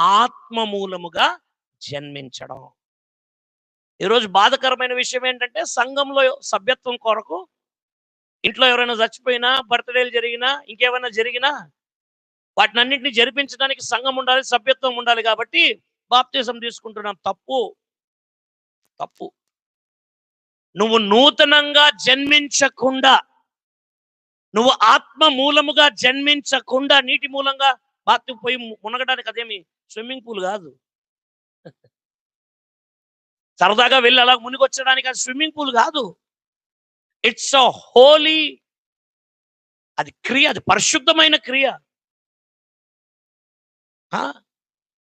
ఆత్మ మూలముగా జన్మించడం. ఈరోజు బాధకరమైన విషయం ఏంటంటే సంఘంలో సభ్యత్వం కొరకు ఇంట్లో ఎవరైనా చచ్చిపోయినా బర్త్డేలు జరిగినా ఇంకేమైనా జరిగినా వాటిని అన్నింటినీ జరిపించడానికి సంఘం ఉండాలి సభ్యత్వం ఉండాలి కాబట్టి బాప్తీసం తీసుకుంటున్నాం. తప్పు. తప్పు. నువ్వు నూతనంగా జన్మించకుండా నువ్వు ఆత్మ మూలముగా జన్మించకుండా నీటి మూలంగా బాత్రూమ్ పోయి మునగడానికి అదేమి స్విమ్మింగ్ పూల్ కాదు. సరదాగా వెళ్ళి అలా మునిగొచ్చడానికి అది స్విమ్మింగ్ పూల్ కాదు. ఇట్స్ అ హోలీ అది క్రియ అది పరిశుద్ధమైన క్రియ.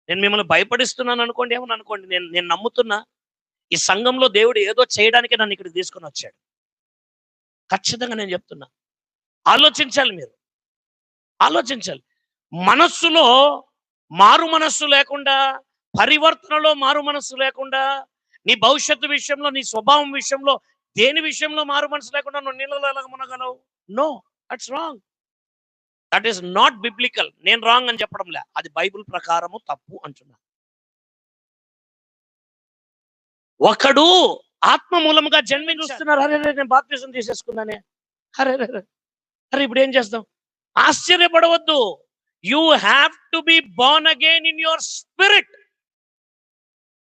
నేను మిమ్మల్ని భయపడిస్తున్నాను అనుకోండి ఏమని అనుకోండి నేను నేను నమ్ముతున్నా ఈ సంఘంలో దేవుడు ఏదో చేయడానికి నన్ను ఇక్కడికి తీసుకొని వచ్చాడు. ఖచ్చితంగా నేను చెప్తున్నా. ఆలోచించాలి మీరు. ఆలోచించాలి. మనస్సులో మారు మనస్సు లేకుండా పరివర్తనలో మారు మనస్సు లేకుండా నీ భవిష్యత్తు విషయంలో నీ స్వభావం విషయంలో దేని విషయంలో మారు మనసు లేకుండా నువ్వు నీళ్ళలో ఎలా మునగలవు? No that's wrong that is not biblical నేను రాంగ్ అని చెప్పడం లే. అది బైబిల్ ప్రకారము తప్పు అంటున్నా. ఒకడు ఆత్మ మూలముగా జన్మి చూస్తున్నారు అరే అరే, నేను బాప్తిజం తీసేసుకున్నానే. అరే అరే. అరే ఇప్పుడు ఏం చేస్తాం? ఆశ్చర్యపడవద్దు. You have to be born again in your spirit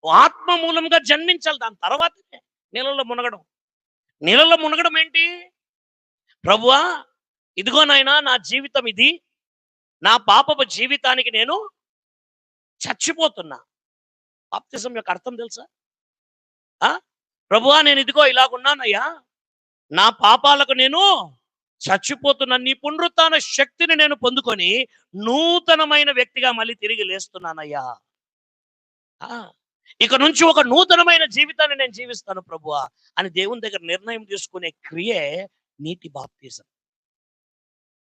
ఆత్మ మూలంగా జన్మించాలి. దాని తర్వాతనే నీళ్ళలో మునగడం. నీళ్ళలో మునగడం ఏంటి? ప్రభువా ఇదిగో నాయనా నా జీవితం ఇది. నా పాపపు జీవితానికి నేను చచ్చిపోతున్నా. బాప్తిజం యొక్క అర్థం తెలుసా? ప్రభువా నేను ఇదిగో ఇలాగున్నానయ్యా. నా పాపాలకు నేను చచ్చిపోతున్న నీ పునరుత్న శక్తిని నేను పొందుకొని నూతనమైన వ్యక్తిగా మళ్ళీ తిరిగి లేస్తున్నానయ్యా. ఇక నుంచి ఒక నూతనమైన జీవితాన్ని నేను జీవిస్తాను ప్రభువా అని దేవుని దగ్గర నిర్ణయం తీసుకునే క్రియే నీటి బాప్తిజం.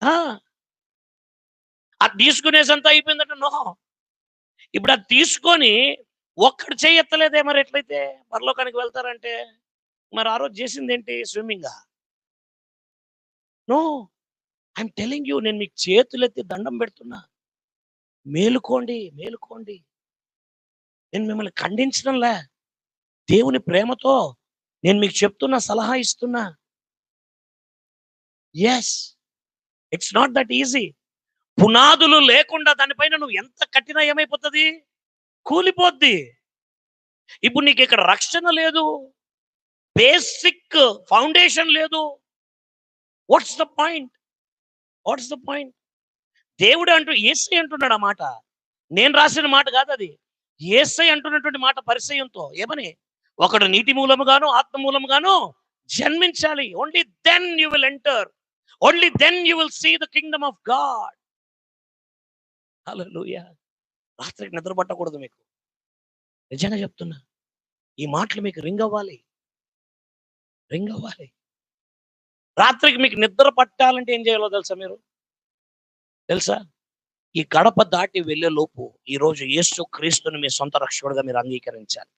ఆ, అది తీసుకునేసంత అయిపోయిందంటే నో ఇప్పుడు అది తీసుకొని ఒక్కడు చేయెత్తలేదే మరి ఎట్లయితే? పరలోకానికి వెళ్తారంటే మరి ఆ రోజు చేసింది ఏంటి స్విమ్మింగా? నో ఐఎమ్ టెలింగ్ యూ నేను మీకు చేతులెత్తి దండం పెడుతున్నా. మేలుకోండి మేలుకోండి. నేను మిమ్మల్ని ఖండించడంలే. దేవుని ప్రేమతో నేను మీకు చెప్తున్నా సలహా ఇస్తున్నా. Yes it's not that easy పునాదులు లేకుండా దానిపైన నువ్వు ఎంత కట్టినా ఏమైపోతుంది? కూలిపోద్ది. ఇప్పుడు నీకు ఇక్కడ రక్షణ లేదు. బేసిక్ ఫౌండేషన్ లేదు. What's the point what's the point దేవుడు అంటూ ఏసై అంటున్నాడు ఆ మాట. నేను రాసిన మాట కాదు అది. ఏసై అంటున్నటువంటి మాట పరిచయంతో ఏమని? ఒకడు నీటి మూలముగాను ఆత్మ మూలముగాను జన్మించాలి. Only then you will enter only then you will see the kingdom of God hallelujah రాత్రికి నిద్ర పట్టకూడదు మీకు. నిజంగా చెప్తున్నా ఈ మాటలు మీకు రింగ్ అవ్వాలి. రింగ్ అవ్వాలి. రాత్రికి మీకు నిద్ర పట్టాలంటే ఏం చేయాలో తెలుసా మీరు? తెలుసా? ఈ గడప దాటి వెళ్ళే లోపు ఈ రోజు యేసు క్రీస్తుని మీ సొంత రక్షకుడిగా మీరు అంగీకరించాలి.